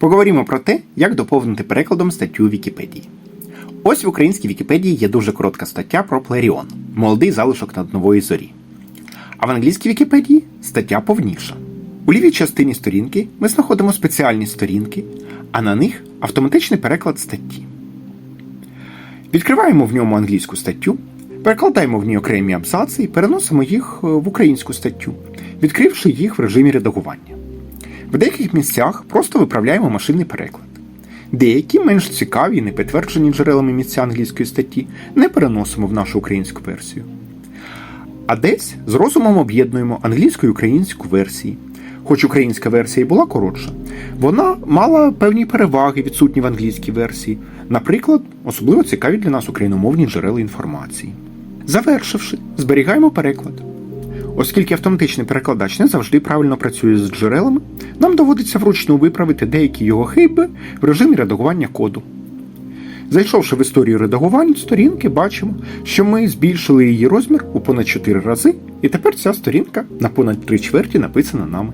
Поговоримо про те, як доповнити перекладом статтю Вікіпедії. Ось в українській Вікіпедії є дуже коротка стаття про Плеріон молодий залишок над нової зорі. А в англійській Вікіпедії стаття повніша. У лівій частині сторінки ми знаходимо спеціальні сторінки, а на них автоматичний переклад статті. Відкриваємо в ньому англійську статтю, перекладаємо в ній окремі абзаци і переносимо їх е, в українську статтю, відкривши їх в режимі редагування. В деяких місцях просто виправляємо машинний переклад. Деякі менш цікаві і не підтверджені джерелами місця англійської статті не переносимо в нашу українську версію. А десь з розумом об'єднуємо англійську і українську версії. Хоч українська версія і була коротша, вона мала певні переваги, відсутні в англійській версії, наприклад, особливо цікаві для нас україномовні джерела інформації. Завершивши, зберігаємо переклад. Оскільки автоматичний перекладач не завжди правильно працює з джерелами, нам доводиться вручну виправити деякі його хиби в режимі редагування коду. Зайшовши в історію редагувань сторінки, бачимо, що ми збільшили її розмір у понад 4 рази, і тепер ця сторінка на понад 3 чверті написана нами.